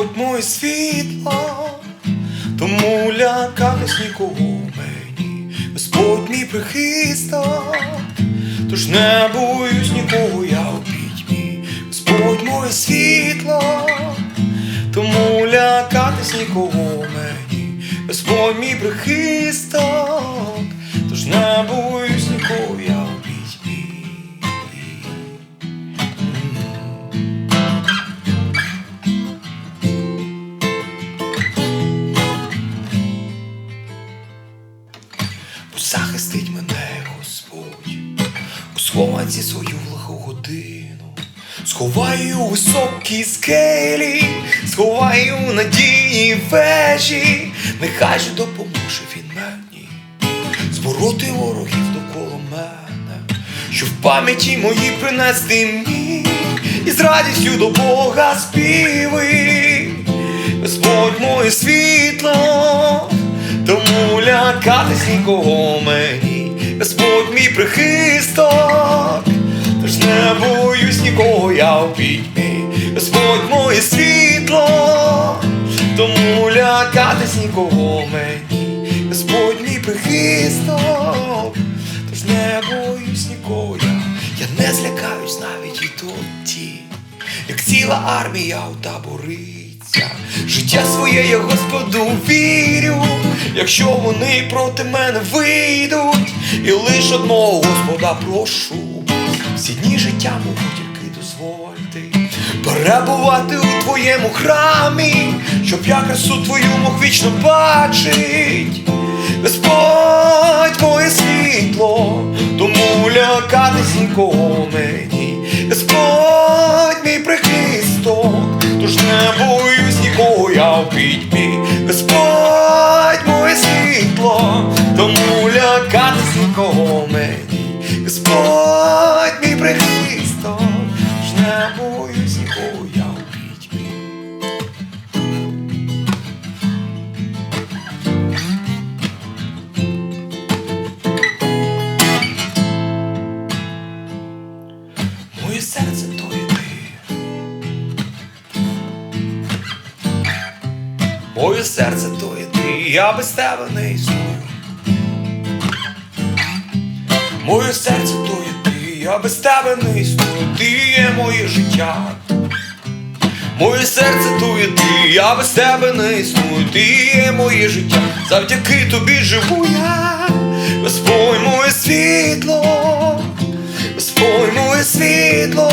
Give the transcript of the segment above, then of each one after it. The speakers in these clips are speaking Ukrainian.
Господь моє світло, тому лякатись нікого мені, Господь мій прихисток, тож не боюсь нікого, я у пітьмі, Господь моє світло, тому лякатись нікого мені, Господь мій прихисток, тож не боюсь високій скелі, сховаю надійній вежі, нехай же допоможе він мені збороти ворогів довкола мене, що в пам'яті моїй принести мені і з радістю до Бога співи. Господь моє світло, тому лякатись нікого мені, Господь мій прихисток, тож не боюсь нікого, я у пітьмі, Господь моє світло, тому лякатись нікого мені, Господь мій прихисток, тож не боюсь нікого, я, я не злякаюсь навіть і тоді, як ціла армія утабориться. Життя своє я Господу вірю, якщо вони проти мене вийдуть, і лиш одного Господа прошу, всі дні життя мого тільки дозвольте перебувати у твоєму храмі, щоб я красу твою мог вічно бачить. Господь моє світло, тому лякатись нікого мені, Господь мій прихисток, тож не боюсь нікого, я в пітьмі, Господь моє світло, тому лякатись нікого мені, Господь серце то є ти, я без тебе не існую. Моє серце то є ти, я без тебе не існую, ти є моє життя. Моє серце то ти, я без тебе не існую, ти є моє життя, завдяки тобі живу я, Господь моє світло. Господь моє світло,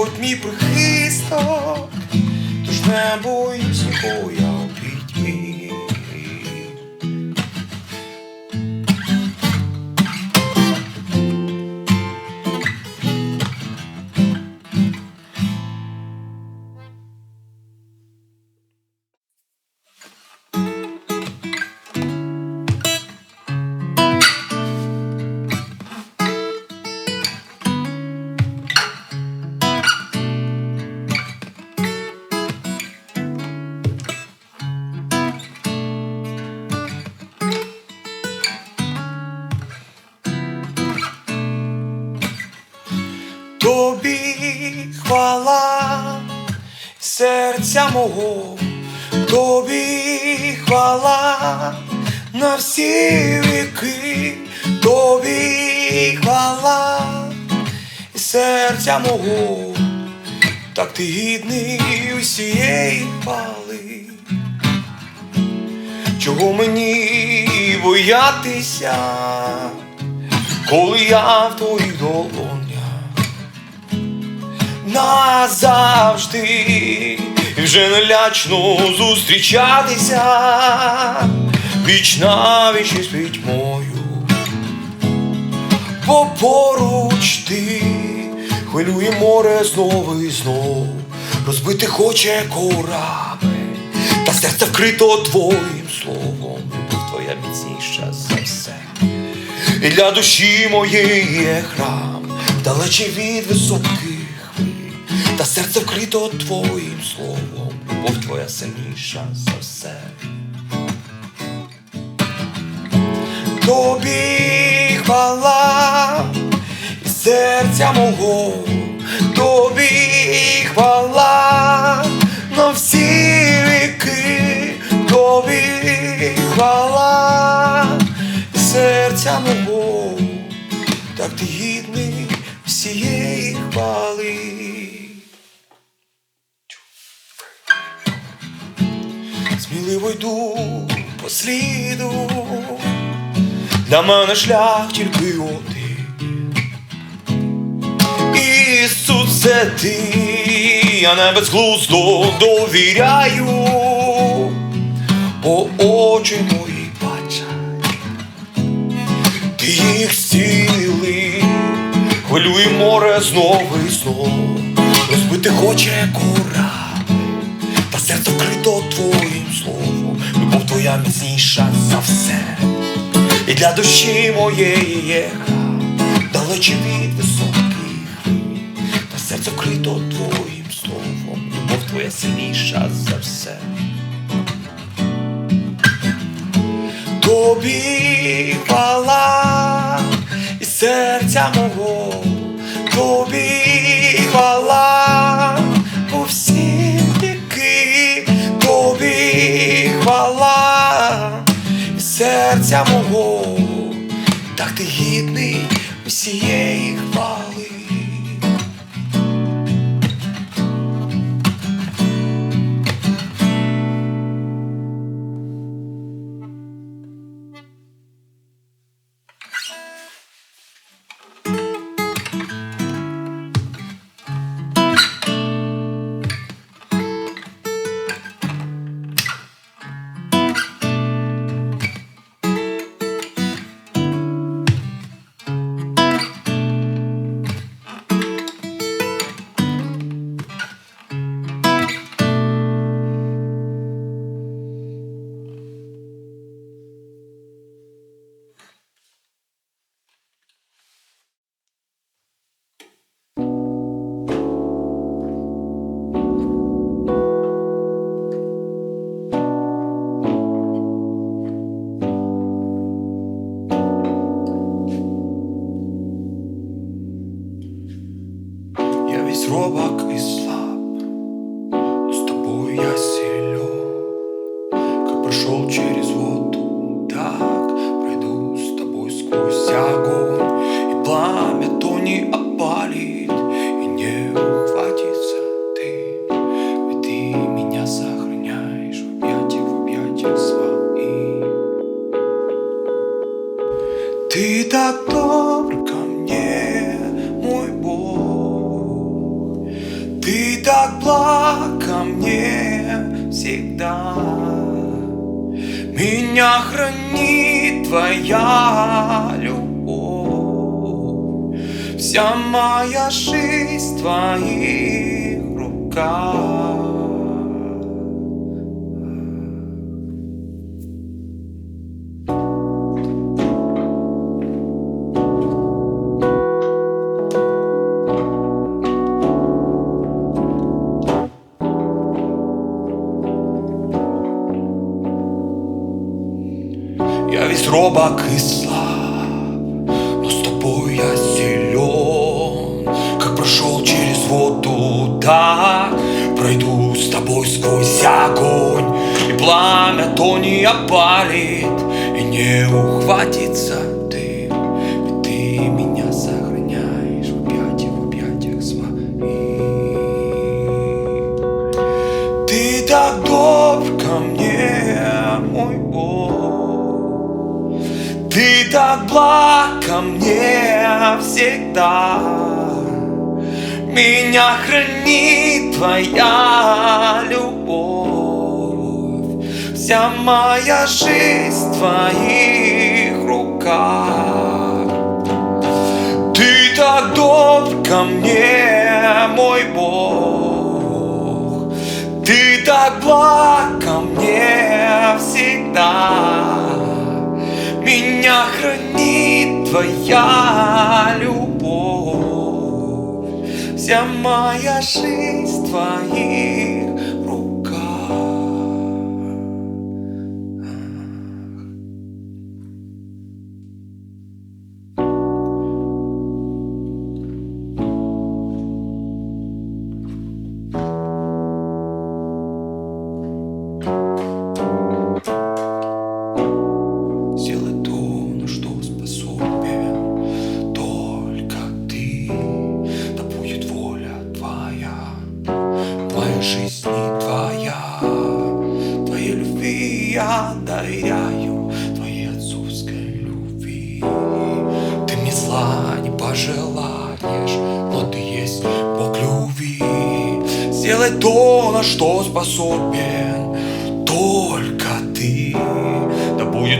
Господь мій прихисток, тож не боюсь нікого, я серця мого, тобі хвала на всі віки, тобі хвала серця мого, так ти гідний усієї хвали. Чого мені боятися, коли я в твоїх долонях назавжди? і вже не лячно зустрічатися. Віч на віч із пітьмою. бо поруч ти хвилює море знову і знов, розбити хоче корабель, та серце вкрито твоїм словом, любов твоя міцніша за все. І для душі моєї є храм, далече від високих хвиль, та серце вкрито твоїм словом, любов твоя сильніша за все. Тобі хвала серця мого, тобі хвала на всі віки, тобі хвала серця мого, так ти гідний всієї хвали. Сміливо йду по сліду, для мене шлях тільки один. Ісус, це ти, я не безглуздо довіряю, бо очі мої бачать, ти їх зціли, хвилює море знову і знов, розбити хоче та серце вкрито словом, твоя міцніша за все. І для душі моєї є храм, далече від високих та серце вкрито твоїм словом, любов твоя сильніша за все. Тобі хвала і серця мого, тобі хвала серця мого, так ти гідний усієї Я весь всегда. Меня хранит твоя любовь. Вся моя жизнь в твоих руках. И слаб, но с тобой я силен. Как прошел через воду, так пройду с тобой сквозь огонь. И пламя то не опалит, и не ухватится так благ ко мне всегда. Меня хранит твоя любовь. Вся моя жизнь в твоих руках. ко мне, мой Бог. Ты так благ ко мне всегда. Меня хранит твоя любовь. Вся моя жизнь твоих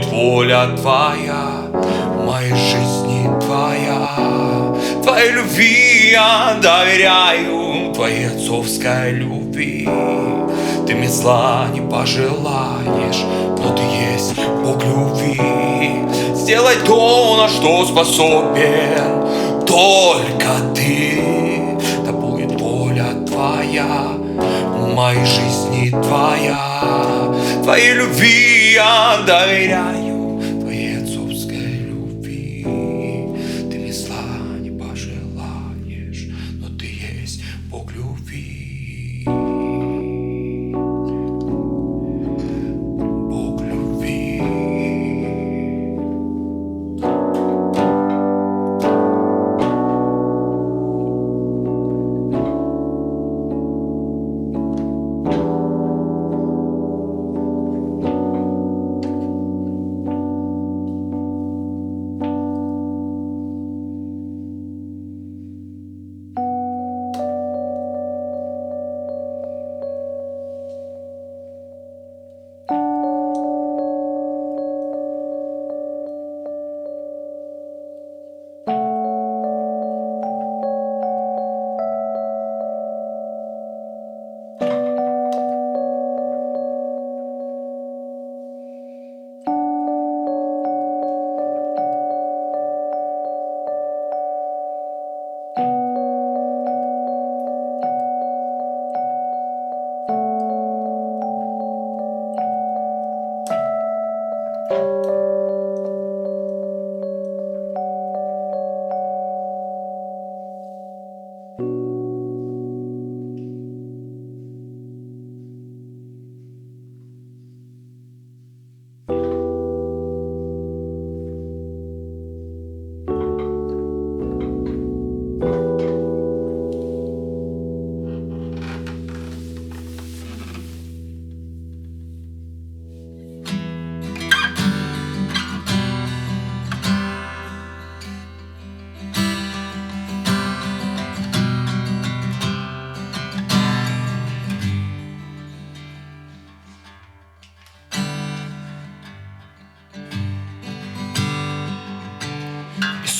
будет воля твоя, моей жизни твоя. Твоей любви я доверяю, твоей отцовской любви. Ты мне зла не пожелаешь, но ты есть Бог любви. Сделай то, на что способен только ты. Да будет воля твоя, моей жизни твоя. Твоей любви я доверяю, твоей отцовской любви. Ты мне зла не пожелаешь, но ты есть Бог любви.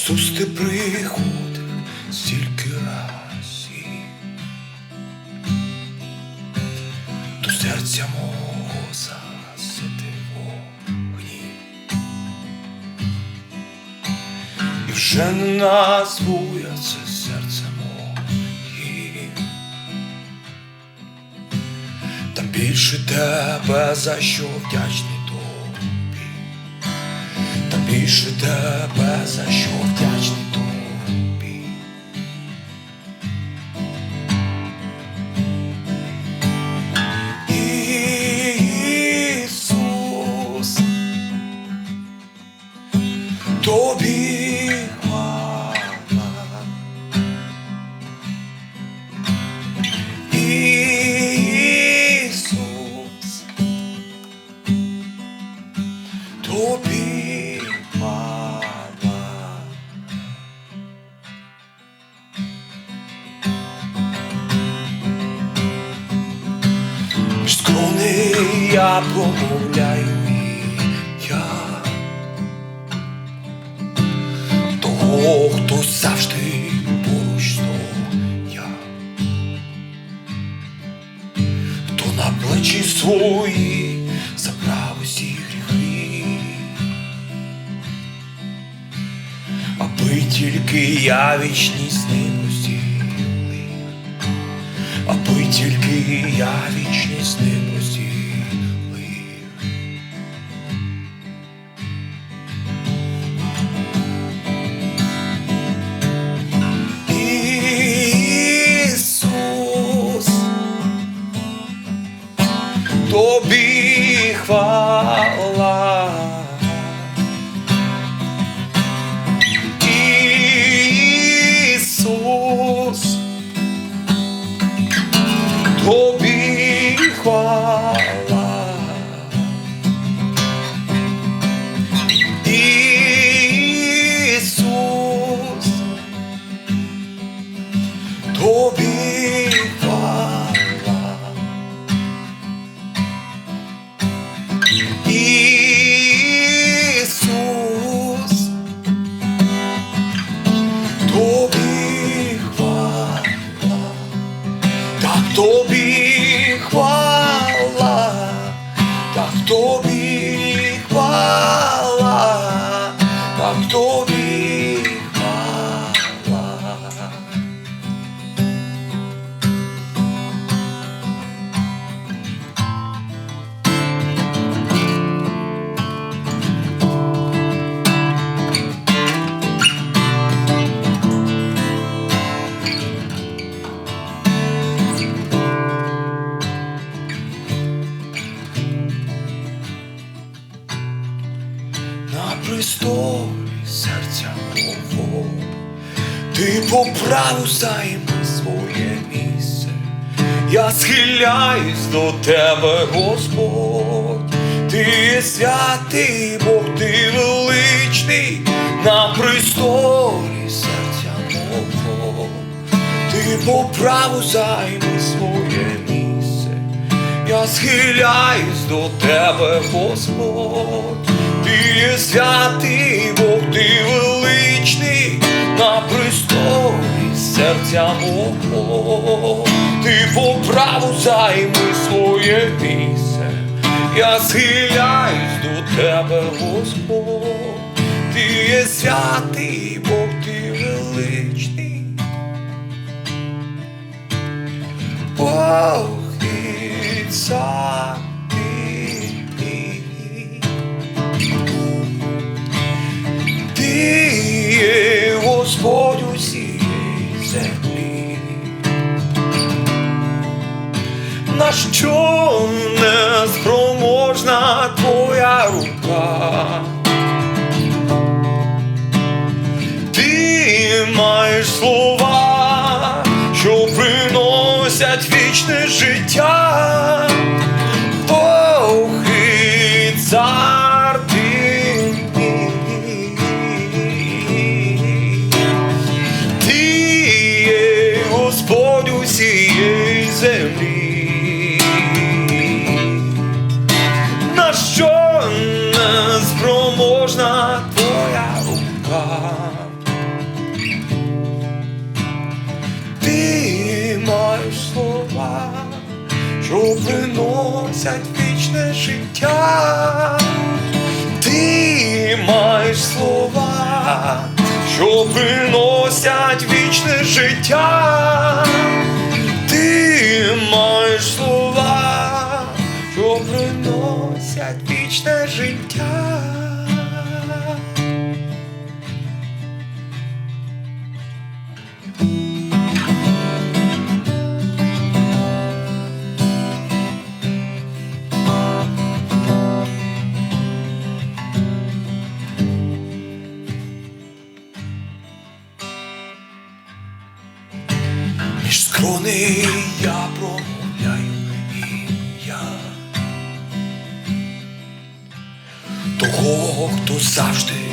Ісус, ти стільки разів до серця мого засити вогні. І вже не назву я це серце моїм. Там більше тебе, за що вдячний більше тебе, завжди поруч з я, то на плечі свої забрав усі гріхи, аби тільки я вічні. Тобі хвала. Престолі серця мого, ти по праву займи своє місце. Я схиляюсь до тебе, Господь, ти святий Бог, ти величний на престолі серця мого, ти по праву займи своє місце. Я схиляюсь до тебе, Господь, ти є святий Бог, ти величний на престолі серця мого, ти по праву займи своє місце. Я схиляюсь до тебе, Господь, ти є святий Бог, ти величний. Бог і цар На що не спроможна твоя рука? Ти маєш слова, що приносять вічне життя. Слова, що приносять вічне життя. Ти маєш слова, що приносять вічне життя. Ти маєш слова, що приносять вічне життя. Між я промовляю ім'я того, хто завжди.